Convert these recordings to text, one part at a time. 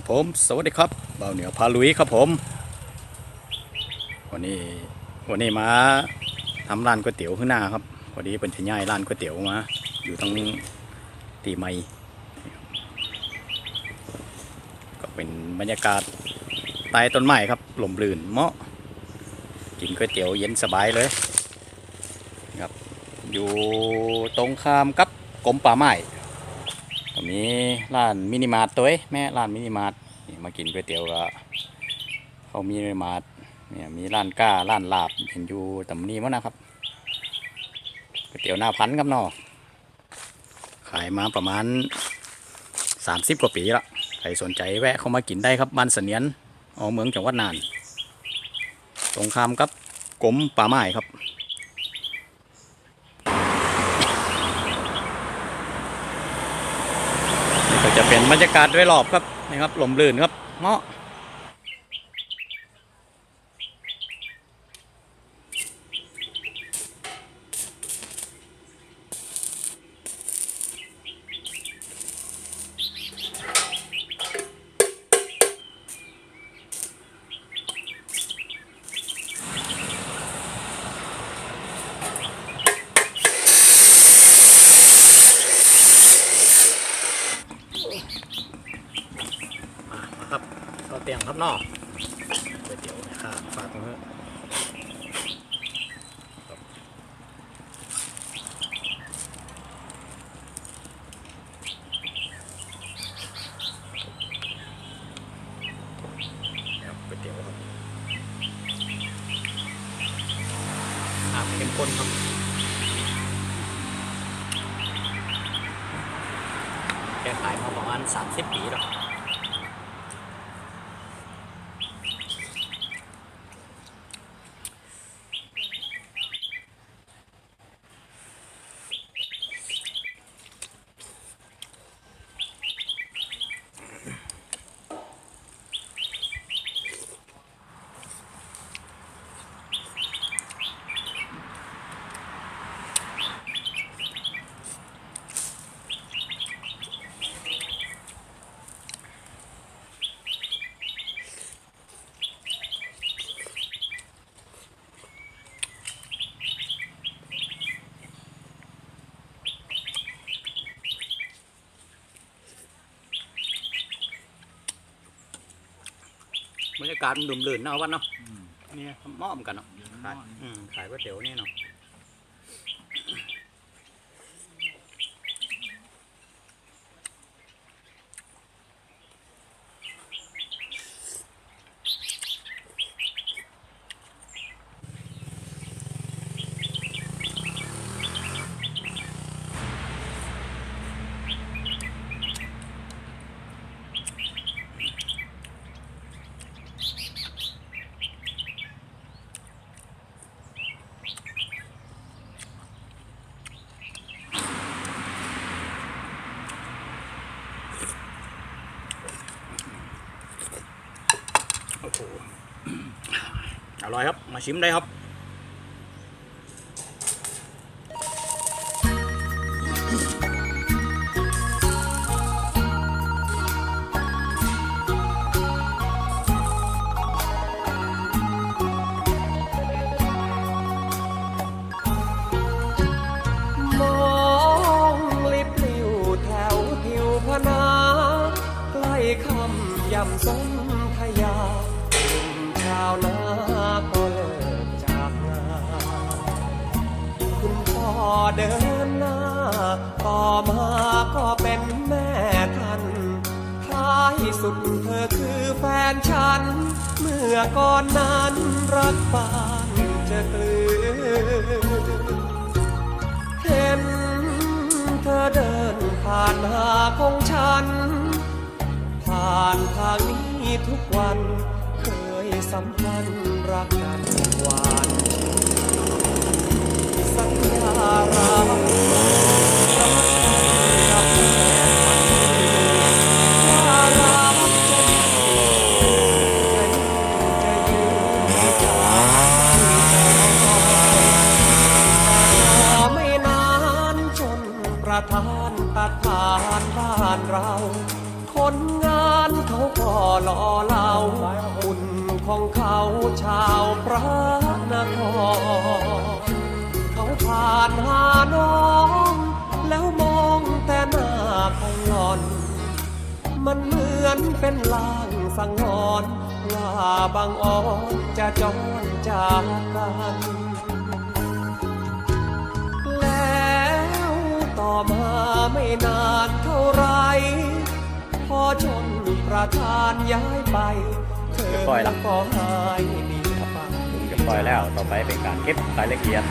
ครับผม สวัสดีครับเบาเหนือพาลุยครับผม วันนี้วันนี้มาทำร้านก๋วยเตี๋ยวข้างหน้าครับพอดีเป็นจะย้ายร้านก๋วยเตี๋ยวมา อยู่ตรงตีไม้ก็เป็นบรรยากาศใต้ต้นไม้ครับลมลื่นเหมาะกินก๋วยเตี๋ยวเย็นสบายเลยครับอยู่ตรงข้ามกับกรมป่าไม้ ก็มีร้านมินิมาร์ทตัวเอ้แม่ร้านมินิมาร์ทนี่มากินก๋วยเตี๋ยวก็เขามีมินิมาร์ทเนี่ยมีร้านก้าร้านลาบเห็นอยู่ตำนี้มั้งนะครับก๋วยเตี๋ยวหน้าพันครับนอขายมาประมาณ 30 กว่าปีละใครสนใจแวะเข้ามากินได้ครับบ้านเสนียนออเมืองจังหวัดน่าน ตรงข้ามกับกรมป่าไม้ครับ นี่ก็จะเป็น บรรยากาศโดยรอบครับนี่ครับลมลื่นครับเงาะมาครับ เตียงครับนอกก๋วยเตี๋ยวนะครับฝากมือครับครับก๋วยเดียวครับอ่าเข้มข้นครับแกขายมาประมาณ 30 ปีแล้ว กาศมันดุมลื่นเนาะวันเนาะนี่เหมาะเหมือนกันเนาะขายอืมขายก๋วยเตี๋ยวนี่เนาะ ร่อยครับ มาชิมได้ครับมองลิบลิวแถวทิวพนาใกล้คำยำสน เดินหน้า ต่อมาก็เป็นแม่ทันท้ายสุดเธอคือแฟนฉัน เมื่อก่อนนั้นรักปานจะกลืนเห็นเธอเดินผ่านหาของฉัน ผ่านทางนี้ทุกวัน เคยสัมพันธ์รักกันหวาน ชื่ มันเหมือนเป็นลางสังหรณ์ว่าบางอ่อนจะจรจากกันแล้วต่อมาไม่นานเท่าไร พอชนประธานย้ายไป เธอเรียบร้อยละก็หาย หนีไปลุงจะปล่อยแล้ว ต่อไปเป็นการเก็บรายละเอียด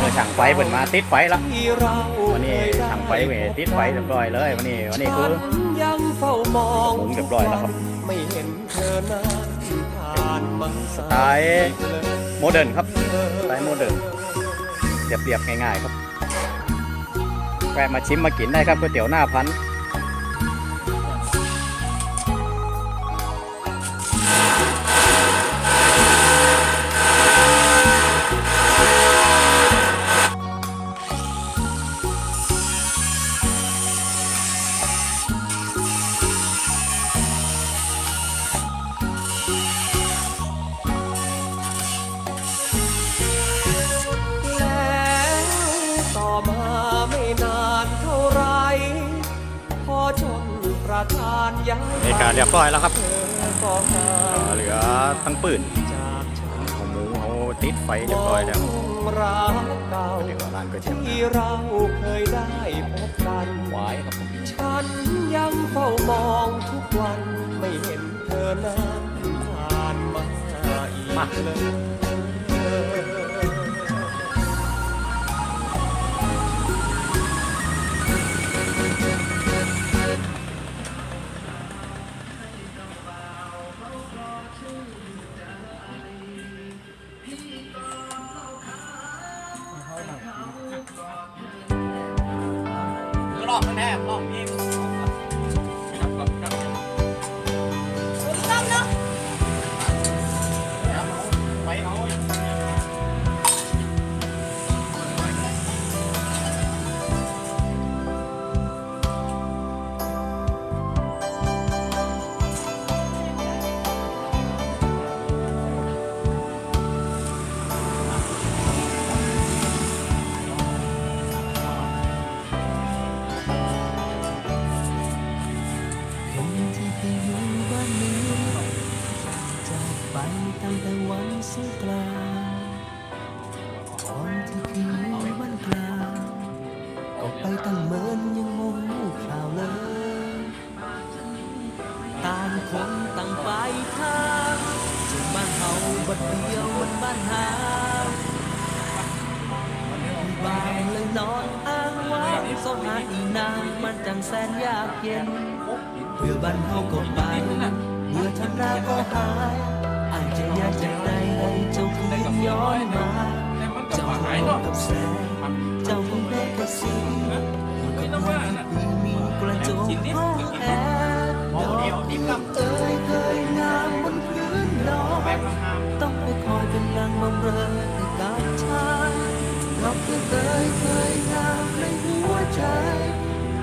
เมื่อช่างไฟเปิดมาติดไฟละวันนี้ช่างไฟเวติดไฟเรียบร้อยเลยวันนี้วันนี้คือยังเฝ้ามองผมเรียบร้อยแล้วครับไม่เห็นเธอนั้นผ่านมาสไตล์โมเดิร์นครับสไตล์โมเดิร์นเรียบๆง่ายๆครับแวะมาชิมมากินได้ครับก๋วยเตี๋ยวหน้าพันธุ์ ประธานย้ายในการเรียบร้อยแล้วครับเธอก็หาเอ่อยเหลือทั้งปืนจากฉันของหมูเขาติดไฟเรียบร้อยแล้วมองรักเก่าเดี๋ยวร้านก๋วยเตี๋ยวที่เราเคยได้พบกันหวายครับผมฉันยังเฝ้ามองทุกวันไม่เห็นเธอนั้นผ่านมาอีกเลย รอบแน่รอบ สงกรานต์ก่อนที่คืนวันกลางก็ไปตั้งเมินยังมองงข่าวเลยต่างคนต่างไปทางจนบ้านเฮาบัดเดียววันบ้านหาบางเลยนอนอ้างว้างสงหาอีนางมันจังแสนยากเย็นเพื่อบ้านเฮาก็ไปเมื่อทำนาก็หาย จจะอยากจะได้ให้เจ้าคืนย้อนมาเจ้าคงกับแสงเจ้าคงได้กับสีกับน้องที่มีกระจกห้องแอร์ดอกเอ้ยเคยงามบนพื้นดอกต้องไปคอยเป็นนางบำเรอให้กับชายดอกที่เคยเคยงามในหัวใจ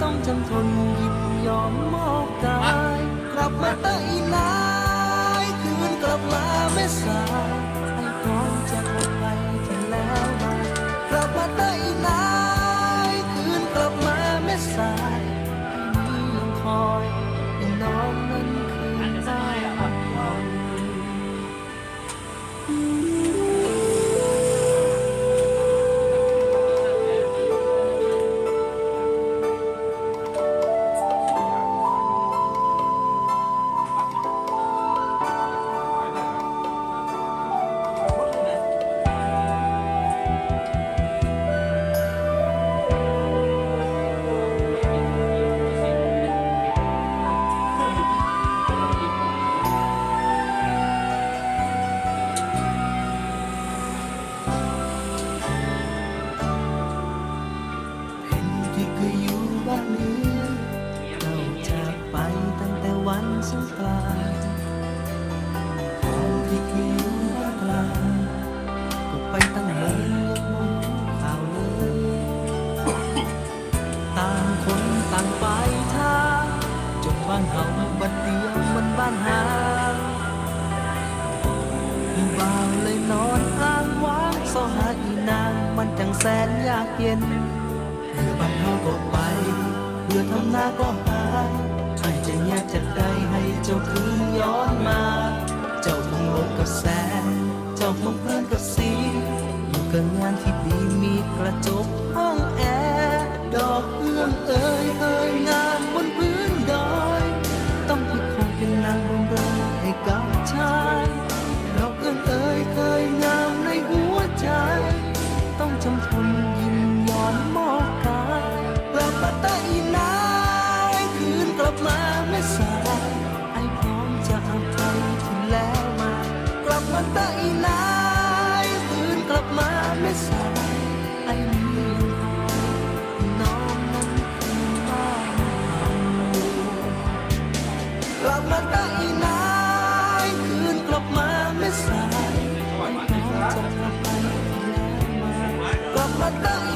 ต้องจำทนยินยอมมอบกายกลับมาเตยนายคืนกลับมา ม่สายให้ก่อนจะหมดไปที่แล้วมากลับมาเตยนา สงกรานต์ก่อนที่เคยอยู่บ้านกลาก็ไปตั้งเมืองยังมองข่าวเลยต่างคนต่างไปทางจนบ้านเฮาบัดเดียวมันบ้านหาผู้บ่าวเลยนอนอ้างว้างสอหาอีนางมันจังแสนยากเย็นเพื่อบ้านเฮาก็ไปเพื่อทำนาก็หายใครจะแยกจากใดให้เจ้าคืนย้อนมา เจ้าคงลงกับแสง เจ้าคงเพลินกับสี อยู่กับงานที่ดีมีกระจก กลับมาไม่สายไอ้มีน้องนั้นคือบ้านเรากลับมาใต้นายคืนกลับมาไม่สายไอ้พร้อมจะกลับไปแล้วมากลับมาใต้